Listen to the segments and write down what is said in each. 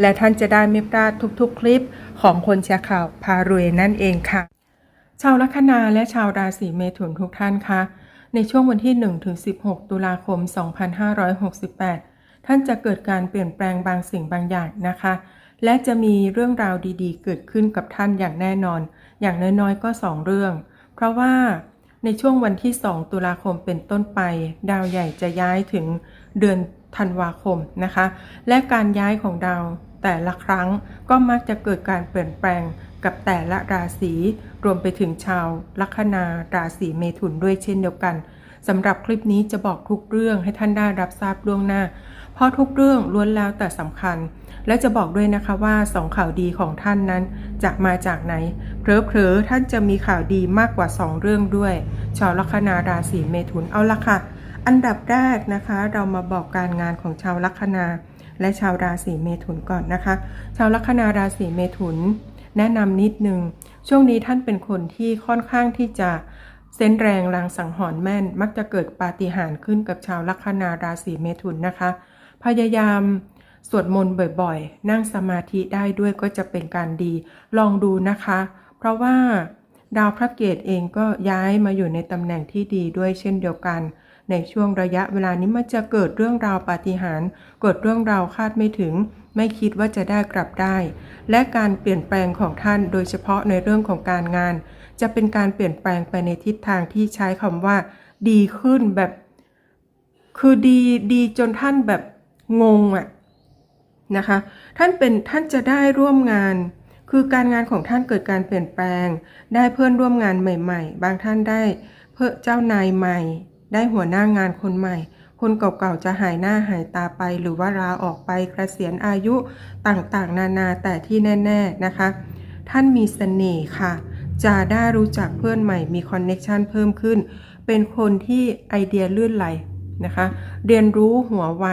และท่านจะได้ไม่พลาดทุกๆ คลิปของคนแชร์ข่าวพารวยนั่นเองค่ะ ชาวลัคนาและชาวราศีเมถุนทุกท่านคะในช่วงวันที่ 1-16 ตุลาคม 2568 ท่านจะเกิดการเปลี่ยนแปลงบางสิ่งบางอย่างนะคะ และจะมีเรื่องราวดีๆ เกิดขึ้นกับท่านอย่างแน่นอน อย่างน้อยๆ ก็ 2 เรื่อง เพราะว่าในช่วงวันที่ 2 ตุลาคมเป็นต้นไป ดาวใหญ่จะย้ายถึงเดือนธันวาคมนะคะ และการย้ายของดาว แต่ละครั้งก็มักจะเกิดการเปลี่ยนแปลงกับแต่ละราศีรวมไปถึงชาวลัคนาราศีเมถุนด้วยเช่นเดียวกันสำหรับคลิปนี้จะบอกทุกเรื่องให้ท่านได้รับทราบล่วงหน้า เพราะทุกเรื่องล้วนแล้วแต่สำคัญ และจะบอกด้วยนะคะว่าสองข่าวดีของท่านนั้นจะมาจากไหนเผลอๆท่านจะมีข่าวดีมากกว่า 2 เรื่องด้วย ชาวลัคนาราศีเมถุนเอาละค่ะ อันดับแรกนะคะ เรามาบอกการงานของชาวลัคนา และชาวราศีเมถุนก่อนนะคะ ชาวลัคนาราศีเมถุน แนะนำนิดนึง ช่วงนี้ท่านเป็นคนที่ค่อนข้างที่จะเซนแรงลางสังหรณ์แม่น มักจะเกิดปาฏิหาริย์ขึ้นกับชาวลัคนาราศีเมถุนนะคะ พยายามสวดมนต์บ่อยๆ นั่งสมาธิได้ด้วยก็จะเป็นการดี ลองดูนะคะ เพราะว่าดาวพระเกตเองก็ย้ายมาอยู่ในตำแหน่งที่ดีด้วยเช่นเดียวกัน ในช่วงระยะเวลานี้มันจะเกิดเรื่องราวปาฏิหาริย์เกิดเรื่องราวคาดไม่ถึง ไม่คิดว่าจะได้กลับได้ และการเปลี่ยนแปลงของท่านโดยเฉพาะในเรื่องของการงาน จะเป็นการเปลี่ยนแปลงไปในทิศทางที่ใช้คำว่า ดีขึ้นแบบ คือดีดีจนท่านแบบงงอะนะคะ ท่านเป็นท่านจะได้ร่วมงานคือการงานของท่านเกิดการเปลี่ยนแปลง ได้เพื่อนร่วมงานใหม่ ๆ บางท่านได้เพื่อเจ้านายใหม่ ได้หัวหน้างานคนใหม่ คนเก่าๆจะหายหน้าหายตาไป หรือว่าลาออกไปกเกษียณอายุต่างๆ นานาแต่ที่แน่ ๆนะคะ ท่านมีเสน่ห์ค่ะ จะได้รู้จักเพื่อนใหม่ มีคอนเน็ชันเพิ่มขึ้น เป็นคนที่ไอเดียลื่นไหลนะคะ เรียนรู้หัวไว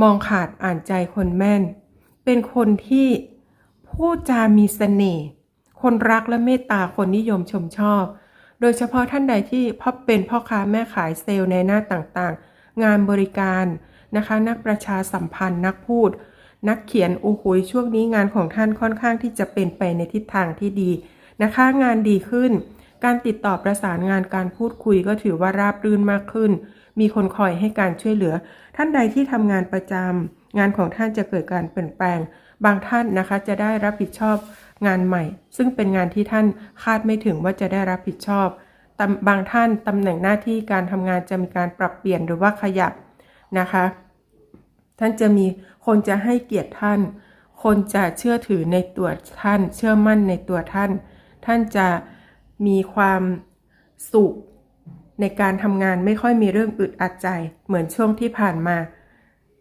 มองขาดอ่านใจคนแม่น เป็นคนที่พูดจามีเสน่ห์ คนรักและเมตตาคนนิยมชมชอบ โดยเฉพาะท่านใดที่พ่อเป็นพ่อค้าแม่ขายเซลล์ในหน้าต่างๆ งานบริการนะคะ นักประชาสัมพันธ์นักพูด นักเขียนโอ้โหช่วงนี้งานของท่านค่อนข้างที่จะเป็นไปในทิศทางที่ดีนะคะ งานดีขึ้น การติดต่อประสานงานการพูดคุยก็ถือว่าราบรื่นมากขึ้น มีคนคอยให้การช่วยเหลือ ท่านใดที่ทำงานประจำงานของท่านจะเกิดการเปลี่ยนแปลง บางท่านนะคะจะได้รับผิดชอบงานใหม่ ซึ่งเป็นงานที่ท่านคาดไม่ถึงว่าจะได้รับผิดชอบบางท่านตำแหน่งหน้าที่การทำงานจะมีการปรับเปลี่ยนหรือว่าขยับนะคะ ท่านจะมีคนจะให้เกียรติท่าน คนจะเชื่อถือในตัวท่าน เชื่อมั่นในตัวท่าน ท่านจะมีความสุขในการทำงานไม่ค่อยมีเรื่องอึดอัดใจ เหมือนช่วงที่ผ่านมา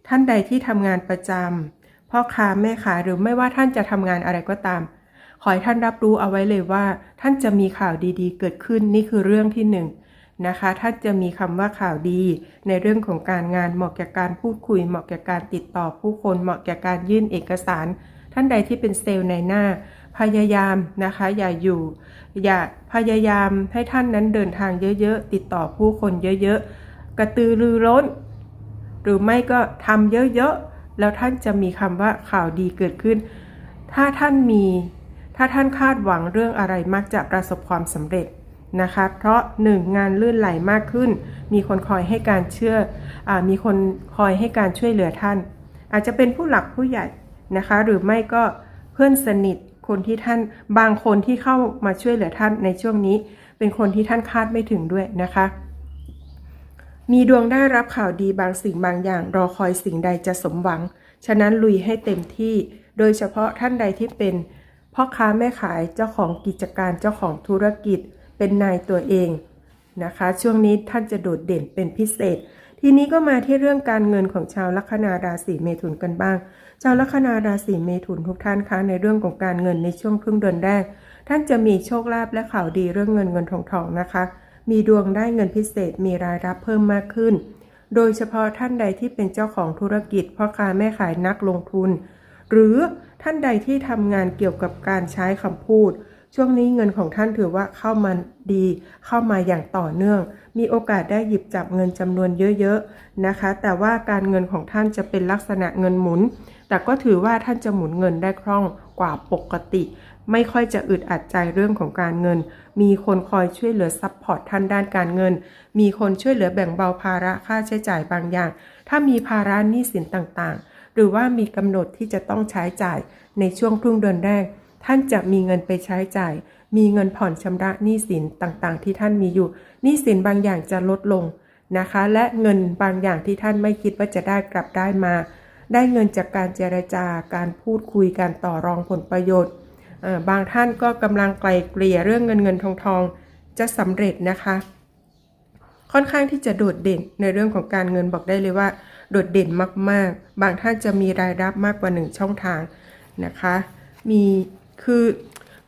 ท่านใดที่ทำงานประจำ พ่อค้าแม่ขาหรือไม่ว่าท่านจะทำงานอะไรก็ตาม ขอให้ท่านรับรู้เอาไว้เลยว่า ท่านจะมีข่าวดีๆ เกิดขึ้นนี่คือเรื่องที่หนึ่งนะคะท่านจะมีคำว่าข่าวดี ในเรื่องของการงานเหมาะแก่การพูดคุย เหมาะแก่การติดต่อผู้คนเหมาะแก่การยื่นเอกสาร ท่านใดที่เป็นเซลล์ในหน้า พยายามนะคะ อย่าอยู่ อย่าพยายามให้ท่านนั้นเดินทางเยอะๆ ติดต่อผู้คนเยอะๆ กระตือรือร้น หรือไม่ก็ทำเยอะๆ แล้วท่านจะมีคำว่าข่าวดีเกิดขึ้น ถ้าท่านมี ถ้าท่านคาดหวังเรื่องอะไรมักจะประสบความสำเร็จนะคะ เพราะหนึ่งงานลื่นไหลมากขึ้น มีคนคอยให้การเชื่ออามีคนคอยให้การช่วยเหลือท่าน อาจจะเป็นผู้หลักผู้ใหญ่นะคะ หรือไม่ก็เพื่อนสนิทคนที่ท่านบางคนที่เข้ามาช่วยเหลือท่านในช่วงนี้ เป็นคนที่ท่านคาดไม่ถึงด้วยนะคะ มีดวงได้รับข่าวดีบางสิ่งบางอย่าง รอคอยสิ่งใดจะสมหวัง ฉะนั้นลุยให้เต็มที่ โดยเฉพาะท่านใดที่เป็นพ่อค้าแม่ขายเจ้าของกิจการเจ้าของธุรกิจ เป็นนายตัวเองนะคะ ช่วงนี้ท่านจะโดดเด่นเป็นพิเศษ ทีนี้ก็มาที่เรื่องการเงินของชาวลัคนาราศีเมถุนกันบ้าง ชาวลัคนาราศีเมถุนทุกท่านคะในเรื่องของการเงินในช่วงครึ่งเดือนแรก ท่านจะมีโชคลาภและข่าวดีเรื่องเงินเงินทองทองนะคะ มีดวงได้เงินพิเศษมีรายรับเพิ่มมากขึ้น โดยเฉพาะท่านใดที่เป็นเจ้าของธุรกิจพ่อค้าแม่ขายนักลงทุน หรือท่านใดที่ทำงานเกี่ยวกับการใช้คำพูด ช่วงนี้เงินของท่านถือว่าเข้ามาดี เข้ามาอย่างต่อเนื่อง มีโอกาสได้หยิบจับเงินจำนวนเยอะๆนะคะ แต่ว่าการเงินของท่านจะเป็นลักษณะเงินหมุน แต่ก็ถือว่าท่านจะหมุนเงินได้คล่องกว่าปกติ ไม่ค่อยจะอึดอัดใจเรื่องของการเงิน มีคนคอยช่วยเหลือซัพพอร์ตท่านด้านการเงิน มีคนช่วยเหลือแบ่งเบาภาระค่าใช้จ่ายบางอย่าง ถ้ามีภาระหนี้สินต่างๆ หรือว่ามีกำหนดที่จะต้องใช้จ่ายในช่วงครึ่งเดือนแรก ท่านจะมีเงินไปใช้จ่าย มีเงินผ่อนชำระหนี้สินต่างๆ ที่ท่านมีอยู่หนี้สินบางอย่างจะลดลงนะคะ และเงินบางอย่างที่ท่านไม่คิดว่าจะได้กลับได้มา ได้เงินจากการเจรจาการพูดคุยการต่อรองผลประโยชน์ บางท่านก็กำลังไกลเกลี่ยเรื่องเงินเงินทองทองจะสำเร็จนะคะ ค่อนข้างที่จะโดดเด่นในเรื่องของการเงินบอกได้เลยว่า โดดเด่นมากๆ บางท่านจะมีรายรับมากกว่าหนึ่งช่องทางนะคะ มีคือ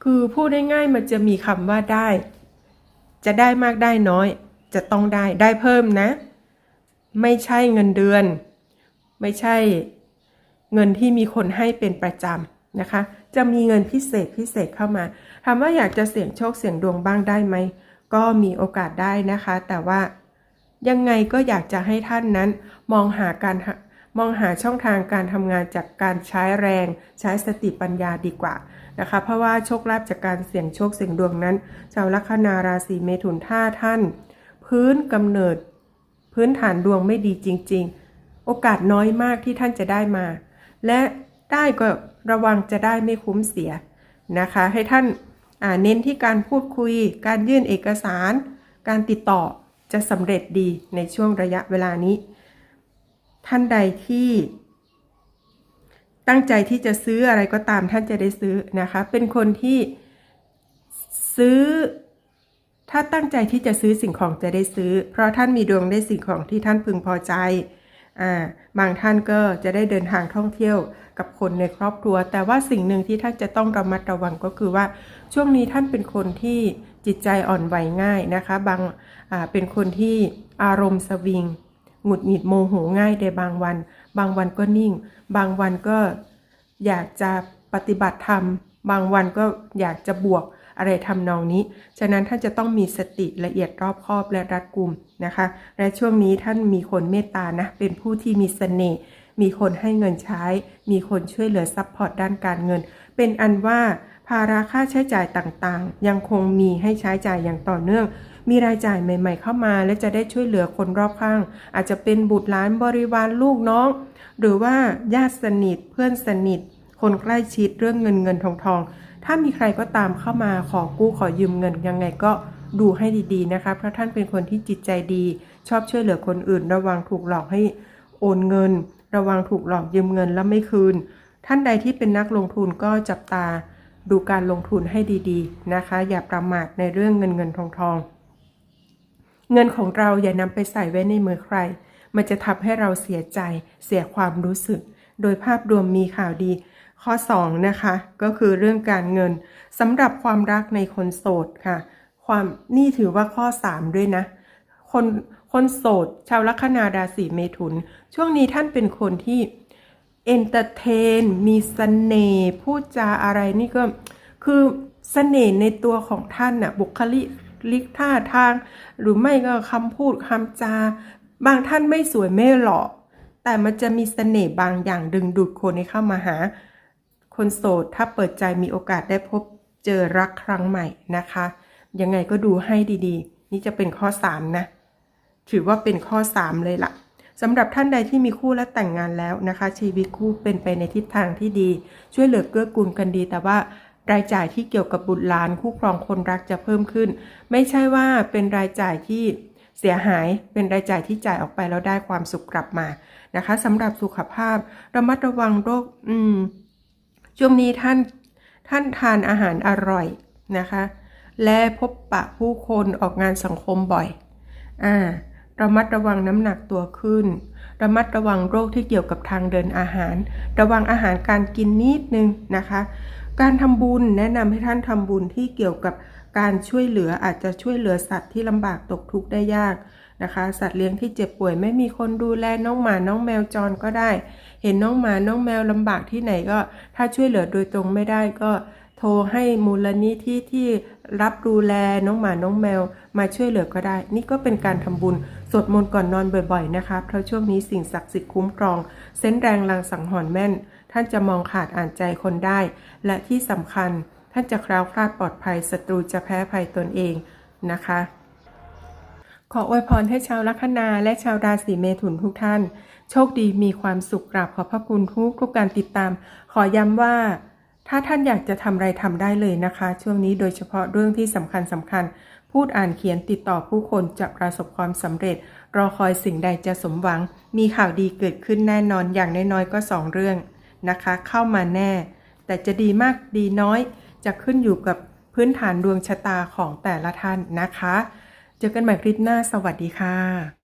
คือพูดง่ายๆมันจะมีคำว่าได้ จะได้มากได้น้อย จะต้องได้ได้เพิ่มนะ ไม่ใช่เงินเดือน ไม่ใช่เงินที่มีคนให้เป็นประจำ นะคะ จะมีเงินพิเศษพิเศษเข้ามาถามว่าอยากจะเสี่ยงโชคเสี่ยงดวงบ้างได้ไหม ก็มีโอกาสได้นะคะ แต่ว่ายังไงก็อยากจะให้ท่านนั้นมองหาการมองหาช่องทางการทำงานจากการใช้แรง ใช้สติปัญญาดีกว่านะคะ เพราะว่าโชคลาภจากการเสี่ยงโชคเสี่ยงดวงนั้นชาวลัคนาราศีเมถุนถ้าท่าน พื้นกำเนิด พื้นฐานดวงไม่ดีจริง ๆ โอกาสน้อยมากที่ท่านจะได้มา และ ได้ก็ระวังจะได้ไม่คุ้มเสียนะคะ ให้ท่านาเน้นที่การพูดคุย การยื่นเอกสาร การติดต่อจะสำเร็จดีในช่วงระยะเวลานี้ ท่านใดที่ ตั้งใจที่จะซื้ออะไรก็ตามท่านจะได้ซื้อนะคะ เป็นคนที่ซื้อ ถ้าตั้งใจที่จะซื้อสิ่งของจะได้ซื้อ เพราะท่านมีดวงได้สิ่งของที่ท่านพึงพอใจ บางท่านก็จะได้เดินทางท่องเที่ยวกับคนในครอบครัว แต่ว่าสิ่งหนึ่งที่ท่านจะต้องระมัดระวังก็คือว่า ช่วงนี้ท่านเป็นคนที่จิตใจอ่อนไหวง่ายนะคะ บางาเป็นคนที่อารมณ์สวิงหงุดหงิดโมโหง่ายในบางวัน บางวันก็นิ่ง บางวันก็อยากจะปฏิบัติธรรม บางวันก็อยากจะบวก อะไรทำนองนี้ ฉะนั้นท่านจะต้องมีสติละเอียดรอบคอบและรัดกุมนะคะ และช่วงนี้ท่านมีคนเมตตานะ เป็นผู้ที่มีเสน่ห์ มีคนให้เงินใช้ มีคนช่วยเหลือซัพพอร์ตด้านการเงิน เป็นอันว่าภาระค่าใช้จ่ายต่างๆ ยังคงมีให้ใช้จ่ายอย่างต่อเนื่องมีรายจ่ายใหม่ ๆ เข้ามา และจะได้ช่วยเหลือคนรอบข้าง อาจจะเป็นบุตรหลานบริวารลูกน้อง หรือว่าญาติสนิทเพื่อนสนิท คนใกล้ชิดเรื่องเงินเงินทองทอง ถ้ามีใครก็ตามเข้ามาขอกู้ขอยืมเงินยังไงก็ดูให้ดีๆนะคะ เพราะท่านเป็นคนที่จิตใจดี ชอบช่วยเหลือคนอื่น ระวังถูกหลอกให้โอนเงิน ระวังถูกหลอกยืมเงินแล้วไม่คืน ท่านใดที่เป็นนักลงทุนก็จับตาดูการลงทุนให้ดีๆนะคะ อย่าประมาทในเรื่องเงินเงินทองทอง เงินของเราอย่านำไปใส่ไว้ในมือใคร มันจะทำให้เราเสียใจเสียความรู้สึก โดยภาพรวมมีข่าวดี ข้อ2นะคะก็คือเรื่องการเงินสำหรับความรักในคนโสดค่ะ ความนี่ถือว่าข้อ 3 ด้วยนะ คนคนโสด ชาวลัคนาราศีเมถุน ช่วงนี้ท่านเป็นคนที่เอนเตอร์เทน มีสเสน่ห์พูดจาอะไรนี่ก็คือเสน่ห์ในตัวของท่านน่ะบุคลิกลิกท่าทาง หรือไม่ก็คำพูดคำจา บางท่านไม่สวยไม่หล่อแต่มันจะมีเสน่ห์บางอย่างดึงดูดคนให้เข้ามาหา คนโสดถ้าเปิดใจมีโอกาสได้พบเจอรักครั้งใหม่นะคะ ยังไงก็ดูให้ดีๆ นี่จะเป็นข้อ 3 นะ ถือว่าเป็นข้อ 3 เลยล่ะสำหรับท่านใดที่มีคู่และแต่งงานแล้วนะคะ ชีวิตคู่เป็นไปในทิศทางที่ดี ช่วยเหลือเกื้อกูลกันดี แต่ว่ารายจ่ายที่เกี่ยวกับบุตรหลานคู่ครองคนรักจะเพิ่มขึ้น ไม่ใช่ว่าเป็นรายจ่ายที่เสียหายเป็นรายจ่ายที่จ่ายออกไปแล้วได้ความสุขกลับมานะคะสำหรับสุขภาพระมัดระวังโรคอืม ช่วงนี้ท่านท่านทานอาหารอร่อยนะคะ และพบปะผู้คนออกงานสังคมบ่อย อ่า ระมัดระวังน้ำหนักตัวขึ้น ระมัดระวังโรคที่เกี่ยวกับทางเดินอาหาร ระวังอาหารการกินนิดนึงนะคะ การทำบุญแนะนำให้ท่านทำบุญที่เกี่ยวกับ การช่วยเหลืออาจจะช่วยเหลือสัตว์ที่ลำบากตกทุกข์ได้ยากนะคะ สัตว์เลี้ยงที่เจ็บป่วยไม่มีคนดูแลน้องหมาน้องแมวจรก็ได้ เห็นน้องหมาน้องแมวลำบากที่ไหนก็ ถ้าช่วยเหลือโดยตรงไม่ได้ก็โทรให้มูลนิธิที่รับดูแลน้องหมาน้องแมว มาช่วยเหลือก็ได้ นี่ก็เป็นการทำบุญสวดมนต์ก่อนนอนบ่อยๆนะคะ เพราะช่วงนี้สิ่งศักดิ์สิทธิ์คุ้มครอง เส้นแรงลังสังหรณ์แม่น ท่านจะมองขาดอ่านใจคนได้ และที่สำคัญ ท่านจะคราวคลาดปลอดภัยศัตรูจะแพ้ภัยตนเองนะคะ ขออวยพรให้ชาวลัคนาและชาวราศีเมถุนทุกท่าน โชคดีมีความสุขกราบขอบพระคุณทุกทุกการติดตาม ขอย้ำว่า ถ้าท่านอยากจะทำอะไรทำได้เลยนะคะ ช่วงนี้โดยเฉพาะเรื่องที่สำคัญสำคัญพูดอ่านเขียนติดต่อผู้คนจะประสบความสำเร็จ รอคอยสิ่งใดจะสมหวัง มีข่าวดีเกิดขึ้นแน่นอนอย่างน้อยๆก็สองเรื่องนะคะ เข้ามาแน่ แต่จะดีมากดีน้อย จะขึ้นอยู่กับพื้นฐานดวงชะตาของแต่ละท่านนะคะ เจอกันใหม่คลิปหน้าสวัสดีค่ะ